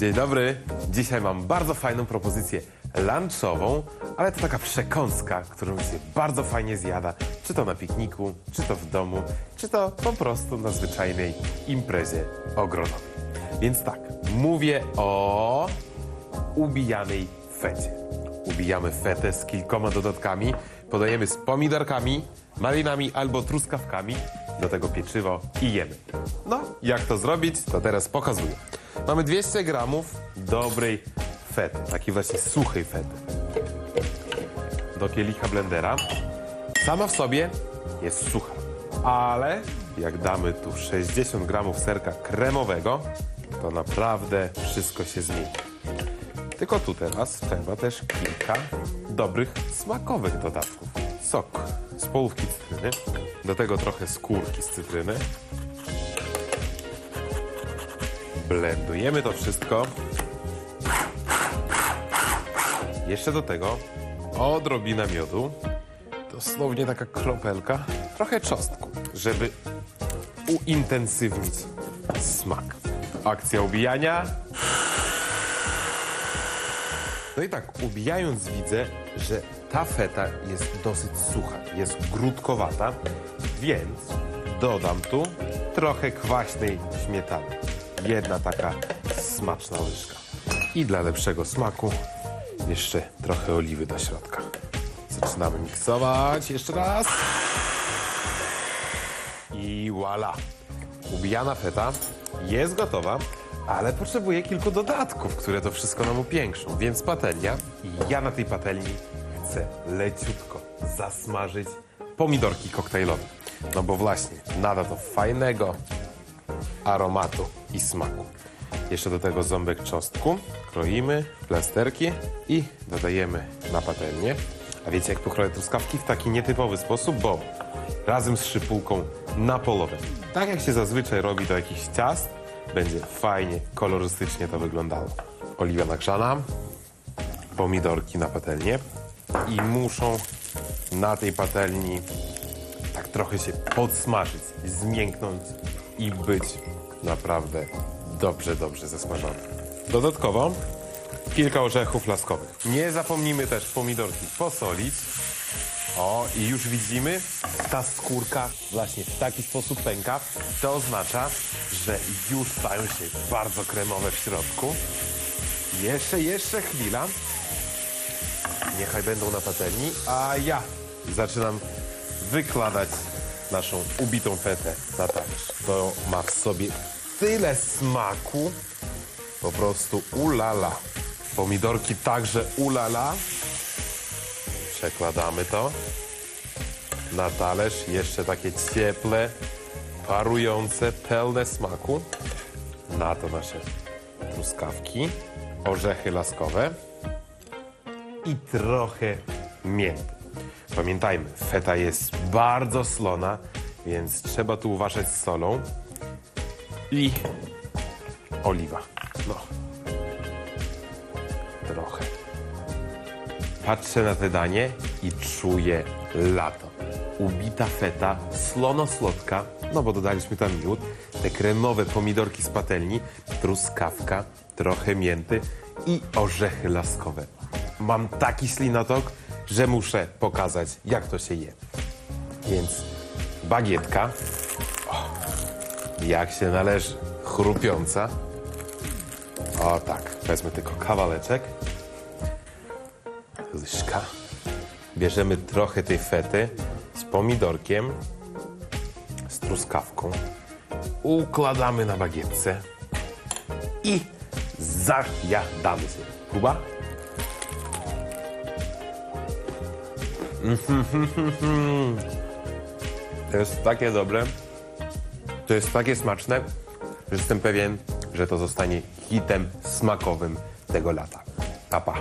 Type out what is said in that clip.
Dzień dobry. Dzisiaj mam bardzo fajną propozycję lunchową, ale to taka przekąska, którą się bardzo fajnie zjada. Czy to na pikniku, czy to w domu, czy to po prostu na zwyczajnej imprezie ogrodowej. Więc tak, mówię o ubijanej fecie. Ubijamy fetę z kilkoma dodatkami, podajemy z pomidorkami, malinami albo truskawkami, do tego pieczywo i jemy. No, jak to zrobić, to teraz pokazuję. Mamy 200 gramów dobrej fety, takiej właśnie suchej fety. Do kielicha blendera. Sama w sobie jest sucha, ale jak damy tu 60 gramów serka kremowego, to naprawdę wszystko się zmieni. Tylko tu teraz trzeba też kilka dobrych smakowych dodatków. Sok z polówki cytryny, do tego trochę skórki z cytryny. Blendujemy to wszystko. Jeszcze do tego odrobina miodu, dosłownie taka kropelka, trochę czosnku, żeby uintensywnić smak. Akcja ubijania no i tak, ubijając widzę, że ta feta jest dosyć sucha, jest grudkowata, więc dodam tu trochę kwaśnej śmietany. Jedna taka smaczna łyżka. I dla lepszego smaku jeszcze trochę oliwy do środka. Zaczynamy miksować jeszcze raz. I voila! Ubijana feta jest gotowa, ale potrzebuje kilku dodatków, które to wszystko nam upiększą. Więc patelnia i ja na tej patelni chcę leciutko zasmażyć pomidorki koktajlowe. No bo właśnie, nada to fajnego aromatu i smaku. Jeszcze do tego ząbek czosnku, kroimy w plasterki i dodajemy na patelnię. A wiecie jak pokroję truskawki? W taki nietypowy sposób, bo razem z szypułką na polowę. Tak jak się zazwyczaj robi do jakichś ciast, będzie fajnie, kolorystycznie to wyglądało. Oliwa nagrzana, pomidorki na patelnię i muszą na tej patelni tak trochę się podsmażyć, zmięknąć i być naprawdę dobrze, dobrze zasmażone. Dodatkowo kilka orzechów laskowych. Nie zapomnijmy też pomidorki posolić. O, i już widzimy, ta skórka właśnie w taki sposób pęka. To oznacza, że już stają się bardzo kremowe w środku. Jeszcze, jeszcze chwila. Niechaj będą na patelni, a ja zaczynam wykładać naszą ubitą fetę na talerz. To ma w sobie tyle smaku, po prostu ulala. Pomidorki także ulala. Przekładamy to na talerz, jeszcze takie cieple, parujące, pełne smaku. Na to nasze truskawki, orzechy laskowe i trochę mięty. Pamiętajmy, feta jest bardzo slona, więc trzeba tu uważać z solą i oliwa. No, trochę. Patrzę na te danie i czuję lato. Ubita feta, slono-słodka, no bo dodaliśmy tam miód, te kremowe pomidorki z patelni, truskawka, trochę mięty i orzechy laskowe. Mam taki slinotok, że muszę pokazać, jak to się je. Więc bagietka, o, jak się należy, chrupiąca. O tak, wezmę tylko kawaleczek łyżka. Bierzemy trochę tej fety z pomidorkiem, z truskawką. Układamy na bagietce i zajadamy się. Kuba? To jest takie dobre, to jest takie smaczne, że jestem pewien, że to zostanie hitem smakowym tego lata. Pa, pa.